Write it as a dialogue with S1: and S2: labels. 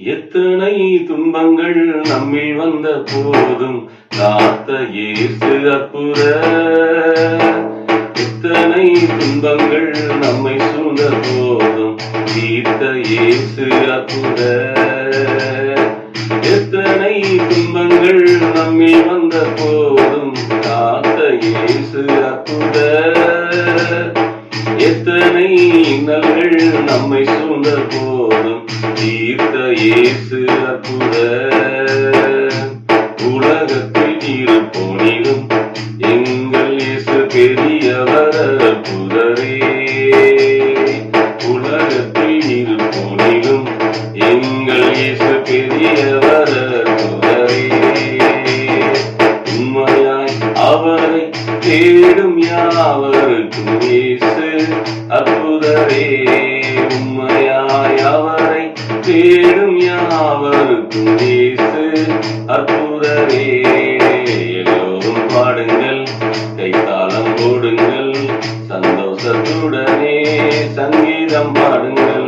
S1: எத்தனை துன்பங்கள் நம்மில் வந்த போதும் காத்த இயேசு அற்புத. எத்தனை துன்பங்கள் நம்மை சூழ்ந்த போதும் தீர்த்த இயேசு அற்புத. எத்தனை துன்பங்கள் எத்தனை இன்னல்கள் நம்மை சூழ்ந்த போதும் தீர்த்த இயேசு அற்புத. உலகத்தில் இருப்போனிலும் எங்கள் இயேசு பெரியவர் அற்புதரே. உலகத்தில் இருப்போனிலும் எங்கள் இயேசு பெரியவர் அற்புதரே. உண்மையாய் அவரை தேடும் யாவருக்கும் இயேசு அற்புதரே உண்மையாய் அவரை தேடும் யாவருக்கும் இயேசு. அற்புதரே எல்லோரும் பாடுங்கள் கைத்தாளம் போடுங்கள் சந்தோஷத்துடனே சங்கீதம் பாடுங்கள்.